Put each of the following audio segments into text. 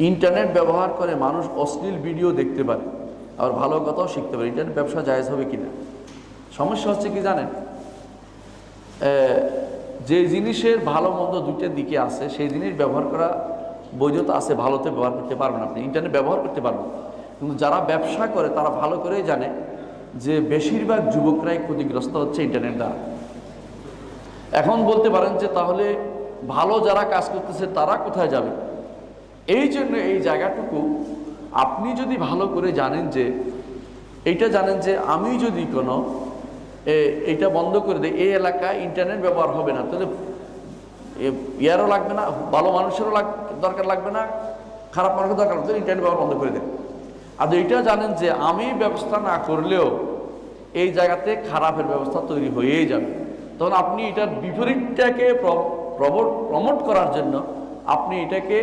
Internet ব্যবহার করে মানুষ অশ্লীল ভিডিও দেখতে পারে আর ভালো কথাও শিখতে পারে। ইন্টারনেট ব্যবসা জায়েজ হবে কিনা? সমস্যা হচ্ছে কি জানেন? যে জিনিসের ভালো মন্দ দুইটার দিকে আছে, সেই জিনিস ব্যবহার করা বৈধতা আছে, ভালোতে ব্যবহার করতে পারবেন আপনি। ইন্টারনেট ব্যবহার করতে পারবেন। কিন্তু যারা ব্যবসা করে, তারা ভালো করেই জানে যে বেশিরভাগ যুবকরাই ক্ষতিগ্রস্ত হচ্ছে ইন্টারনেট দ্বারা। এখন বলতে পারেন যে তাহলে ভালো যারা কাজ করতেছে, তারা কোথায় যাবে? এই জন্য এই জায়গাটুকু আপনি যদি ভালো করে জানেন যে, এইটা জানেন যে আমি যদি কোনো এইটা বন্ধ করে দিই, এই এলাকায় ইন্টারনেট ব্যবহার হবে না, তাহলে ইয়ারও লাগবে না, ভালো মানুষেরও লাগ, দরকার লাগবে না, খারাপ মানুষের দরকার লাগবে ইন্টারনেট ব্যবহার বন্ধ করে দেন। আর এইটা জানেন যে আমি ব্যবস্থা না করলেও এই জায়গাতে খারাপের ব্যবস্থা তৈরি হয়েই যাবে। তখন আপনি এটার বিপরীতটাকে প্রমোট করার জন্য আপনি এটাকে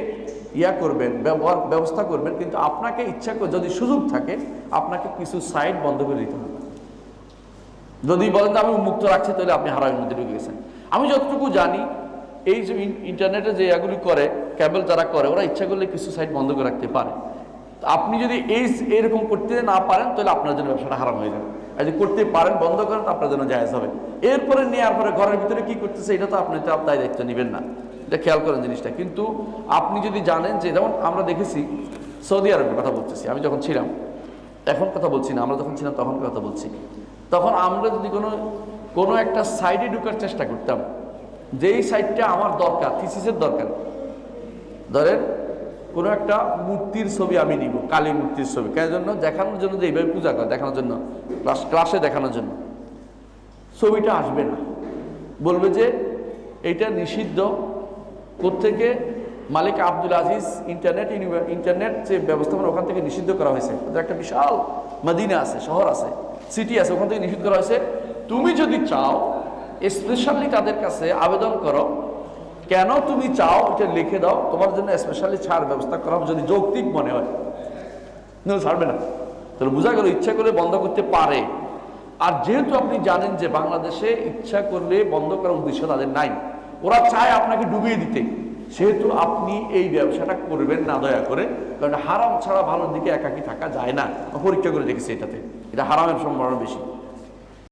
ইয়া করবেন, ব্যবহার, ব্যবস্থা করবেন, কিন্তু আপনাকে ইচ্ছা যদি সুযোগ থাকে, আপনাকে কিছু সাইট বন্ধ করে দিতে হবে। যদি বলেন আমি মুক্ত রাখছি, তাহলে আপনি হারামের মধ্যে ঢুকে গেছেন। আমি যতটুকু জানি, এই যে ইন্টারনেটে যে এগুলি করে, ক্যাবেল যারা করে, ওরা ইচ্ছা করলে কিছু সাইট বন্ধ করে রাখতে পারে। আপনি যদি এই, এরকম করতে না পারেন, তাহলে আপনার জন্য ব্যবসাটা হারাম হয়ে যাবে। আর যদি করতে পারেন, বন্ধ করেন আপনার জন্য জায়েজ হবে। এরপরে নেওয়ার পরে ঘরের ভিতরে কি করতেছে, এটা তো আপনি তো আপনার দায়িত্ব নেবেন না। এটা খেয়াল করেন জিনিসটা। কিন্তু আপনি যদি জানেন যে, যেমন আমরা দেখেছি সৌদি আরবের কথা বলতেছি, আমি যখন ছিলাম, এখন কথা বলছি না, আমরা যখন ছিলাম তখন কথা বলছি। তখন আমরা যদি কোনো কোনো একটা সাইডে ঢুকার চেষ্টা করতাম, যেই সাইডটা আমার দরকার থিসিসের দরকার, ধরেন কোনো একটা মূর্তির ছবি আমি নিব, কালী মূর্তির ছবি, কেন জন্য? দেখানোর জন্য যে এইভাবে পূজা করে, দেখানোর জন্য ক্লাস ক্লাসে দেখানোর জন্য। ছবিটা আসবে না। বলবে যে, এইটা নিষিদ্ধ কোত্থেকে মালিক আব্দুল আজিজ ইন্টারনেট ইন্টারনেট যে ব্যবস্থাপনা ওখান থেকে নিষিদ্ধ করা হয়েছে। একটা বিশাল মদিনা আছে, শহর আছে সিটি আছে, ওখান থেকে নিষিদ্ধ করা হয়েছে। তুমি যদি চাও স্পেশালি তাদের কাছে আবেদন করো, কেন তুমি চাও এটা লিখে দাও? তোমার জন্য স্পেশালি ছাড় ব্যবস্থা করা হবে, যদি যৌক্তিক মনে হয়। না, ছাড়বে না। তাহলে বোঝা গেল ইচ্ছা করলে বন্ধ করতে পারে। আর যেহেতু আপনি জানেন যে বাংলাদেশে ইচ্ছা করলে বন্ধ করার উদ্দেশ্য তাদের নাই ওরা চায় আপনাকে ডুবিয়ে দিতে। সেহেতু আপনি এই ব্যবসাটা করবেন না, দয়া করে। কারণ হারাম ছাড়া ভালোর দিকে একাকি থাকা যায় না। পরীক্ষা করে দেখেছি এটাতে। এটা হারামের সম্ভাবনা বেশি।